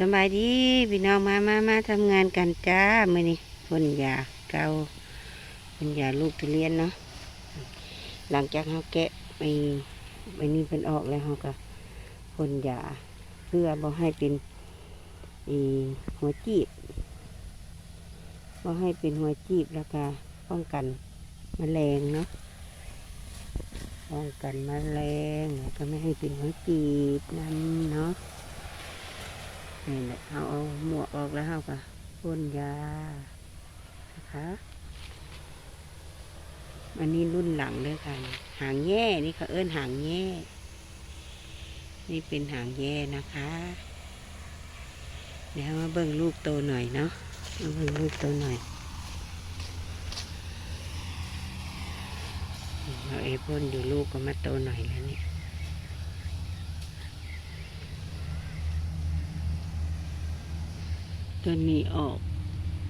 สบายดีพี่น้องมามามาทำงานกันจ้ามื่อนี้พ่นยาเกาพ่นยาลูกทุเรียนเนาะหลังจากเขาแกะไปไปนี่เป็นออกแล้วเขาก็พ่นยาเพื่อบ่ให้เป็นหัวจีบบ่ให้เป็นหัวจีบแล้วก็ป้องกันแมลงเนาะป้องกันแมลงแล้วก็ไม่ให้เป็นหัวจีบนั่นเนาะ นี่แหละเอาเอาหมวกออกแล้วเอาก็พ่นยานะคะอันนี้รุ่นหลังเลยค่ะหางแย่นี่เขาเอิ้นหางแย่ นี่เป็นหางแย่นะคะ เดี๋ยวมาเบิ่งลูกโตหน่อยเนาะมาเบิ่งลูกโตหน่อยเราเอพ่นอยู่ลูกก็มาโตหน่อยแล้วเนี่ย ต้นนี้ออก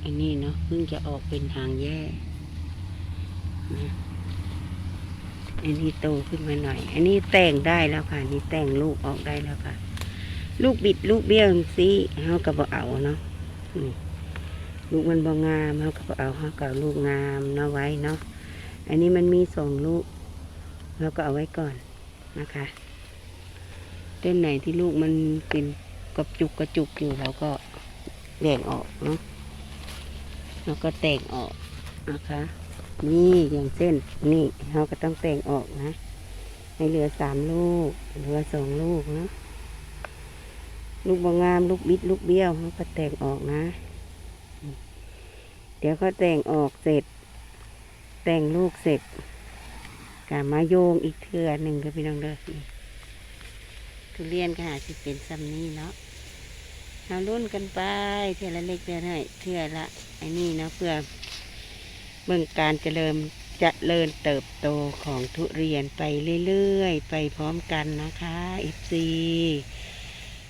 อันนี้เนาะเพิ่งจะออกเป็นทางแย่นะอันนี้โตขึ้นมาหน่อย อันนี้แต่งได้แล้วค่ะ นี่แต่งลูกออกได้แล้วค่ะ ลูกบิดลูกเบี้ยวสิเขาก็บอเอาเนาะลูกมันบองามเขาก็บอเอาเขาก็เอาลูกงามเนาะไว้เนาะ อันนี้มันมีสองลูกเราก็เอาไว้ก่อนนะคะ ต้นไหนที่ลูกมันเป็นกระจุกกระจุกอยู่เราก็ แบ่งออกเนาะแล้วก็แต่งออกนะคะ นี่อย่างเส้นนี่เราก็ต้องแต่งออกนะ ให้เหลือสามลูก เหลือสองลูกนะลูกบางงาม ลูกบิด ลูกเบี้ยวเราก็แต่งออกนะ เดี๋ยวเขาแต่งออกเสร็จ แต่งลูกเสร็จกามาโยงอีกเทือหนึ่งก็พี่น้องเด้อนี่ทุเรียนก็หาสิเป็นซ้ำนี้เนาะ เอารุ่นกันไปเท่าละเล็กเท่าน้เท่าละไอ้นี่เนาะเพื่อเบิ่งการเจริญเจริญเติบโตของทุเรียนไปเรื่อยๆ ไปพร้อมกันนะคะเอฟซี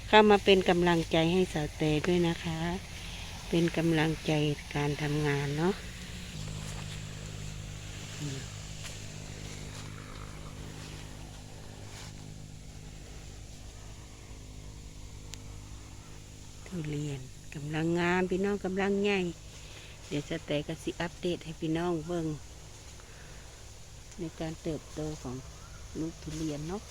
เข้ามาเป็นกำลังใจให้สาวเตด้วยนะคะ เป็นกำลังใจการทำงานเนาะ ทุเรียนกำลังงามพี่น้องกำลังใหญ่เดี๋ยวสเตย์ก็สิอัปเดตให้พี่น้องเบิ่งในการเติบโตของลูกทุเรียนเนาะ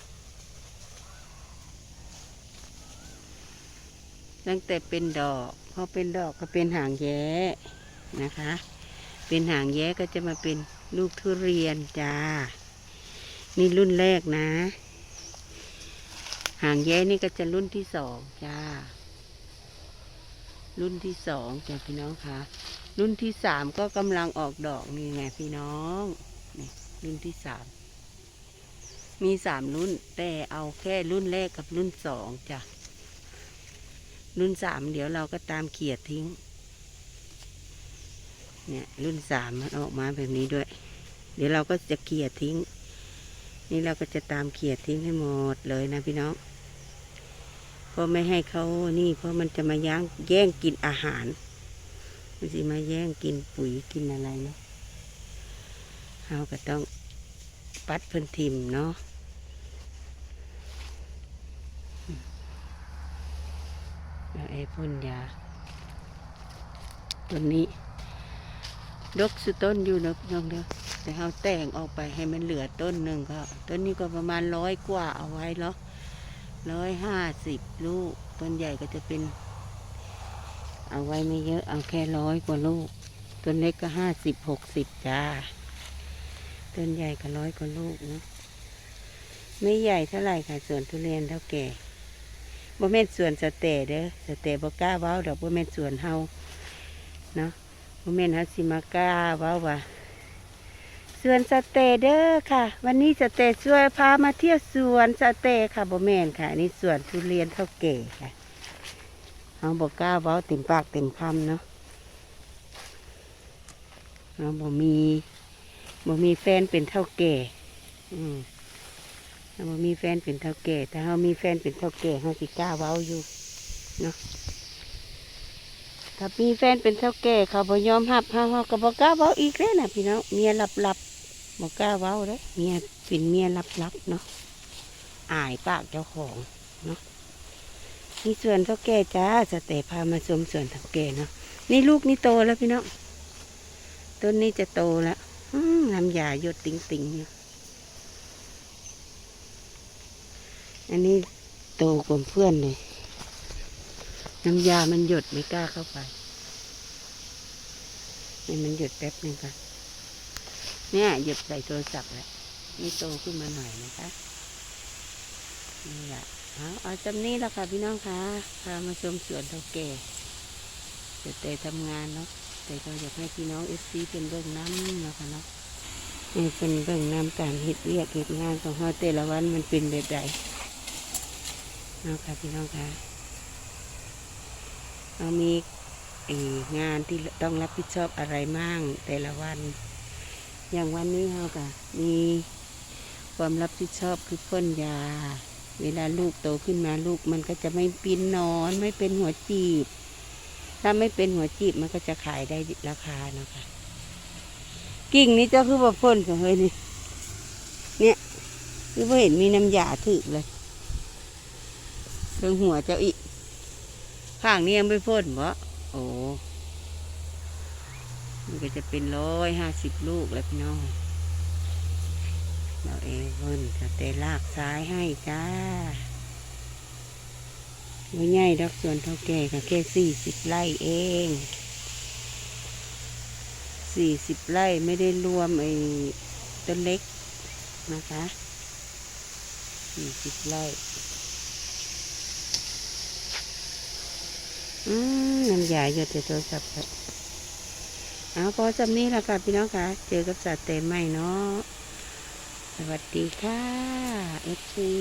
ตั้งแต่เป็นดอกพอเป็นดอกก็เป็นหางแย้นะคะ เป็นหางแย้ก็จะมาเป็นลูกทุเรียนจ้า นี่รุ่นแรกนะ หางแย้นี่ก็จะรุ่นที่สองจ้า รุ่นที่สองจ้ะพี่น้องคะรุ่นที่สามก็กำลังออกดอกนี่ไงพี่น้องนี่รุ่นที่สามมีสามรุ่นแต่เอาแค่รุ่นแรกกับรุ่นสองจ้ะรุ่นสามเดี๋ยวเราก็ตามเขียดทิ้ง เนี่ยรุ่นสามมันออกมาแบบนี้ด้วย เดี๋ยวเราก็จะเขียดทิ้ง นี่เราก็จะตามเขียดทิ้งให้หมดเลยนะพี่น้อง เพราะไม่ให้เขานี่ เพราะมันจะมาย่างแย่งกินอาหาร มันสิมาแย่งกินปุ๋ยกินอะไรเนาะเราก็ต้องปัดเพิ่นทิมเนาะแล้วไอ้พ่นยาต้นนี้ ดกสุดต้นอยู่นะน้องเด้อแต่เราแต่งออกไปให้มันเหลือต้นหนึ่งก็ต้นนี้ก็ประมาณร้อยกว่าเอาไว้เนาะ ร้อยห้าสิบลูก ต้นใหญ่ก็จะเป็น เอาไว้ไม่เยอะ เอาแค่ร้อยกว่าลูก ต้นเล็กก็ห้าสิบหกสิบจ้า ต้นใหญ่ก็ร้อยกว่าลูกนะไม่ใหญ่เท่าไหร่ค่ะสวนทุเรียนเท่าแก่บ่แม่นสวนสเตเด้อสเตบ่กล้าเว้าดอกบ่แม่นสวนเฮาเนาะบ่แม่นเฮาสิมากล้าเว้าว่า สวนสเตเด้อค่ะ วันนี้สเตช่วยพามาเที่ยวสวนสเตค่ะบ่แมนค่ะ นี่สวนทุเรียนเท่าแก่ค่ะเอาบอกกล้าเว้าเต็มปากเต็มคำเนาะเราบ่มีบ่มีแฟนเป็นเท่าแก่อืมเราบ่มีแฟนเป็นเท่าแก่ถ้าเรามีแฟนเป็นเท่าแก่เราสิกล้าเว้าอยู่เนาะถ้ามีแฟนเป็นเท่าแก่เขาบ่ยอมรับเราเราก็บ่กล้าเว้าอีกเลยนะพี่น้องเมียหลับหลั บๆบ่กล้าเว้าเลยเมียเป็นเมียลับๆเนาะอายปากเจ้าของเนาะนี่สวนเท่าแก่จ้าสเตพามาชมสวนเท่าแก่เนาะนี่ลูกนี่โตแล้วพี่น้องต้นนี้จะโตแล้วอน้ำยาหยดติ่งติ่งๆอยู่อันนี้โตกว่าเพื่อนเลยน้ำยามันหยดไม่กล้าเข้าไปนี่มันหยดแป๊บนึงค่ะ เนี่ยหยดใส่โทรศัพท์แหละนี่โตขึ้นมาหน่อยนะคะนี่แหละเอาเอาจำนี้แล้วค่ะพี่น้องคะพามาชมสวนเท่าแก่เดี๋ยวแต่ทำงานเนาะแต่ก็อยากให้พี่น้องเอฟซีเป็นเบื้องน้ำเนาะค่ะเนาะเป็นเบื้องน้ำการเฮ็ดเวียกเฮ็ดงานของเราแต่ละวันมันเป็นแบบใดเนาะค่ะพี่น้องคะเรามีงานที่ต้องรับผิดชอบอะไรมั่งแต่ละวัน อย่างวันนี้เราก็มีความรับผิดชอบคือพ่นยา เวลาลูกโตขึ้นมาลูกมันก็จะไม่ปีนนอนไม่เป็นหัวจีบ ถ้าไม่เป็นหัวจีบมันก็จะขายได้ราคาเนาะคะกิ่งนี้เจ้าคือว่าพ่นกับเฮ้ยนี่เนี่ยคือว่าเห็นมีน้ำยาถึกเลยเครื่องหัวเจ้าอีกข้างนี้ยังไม่พ่นบ่โอ้ มันก็จะเป็นร้อยห้าสิบลูกแล้วพี่น้อง เราเอเพิ่นจะเตะลากซ้ายให้จ้าไม่ใหญ่ดอกส่วนเท่าแก่ก็แค่สี่สิบไร่เองสี่สิบไร่ไม่ได้รวมไอ้ต้นเล็กนะคะสี่สิบไร่อืมน้ำยาหยดในโทรศัพท์ เอาพอจำนี้แล้วค่ะพี่น้องค่ะ เจอกับสัตว์เต็มใหม่เนาะ สวัสดีค่ะเอฟซี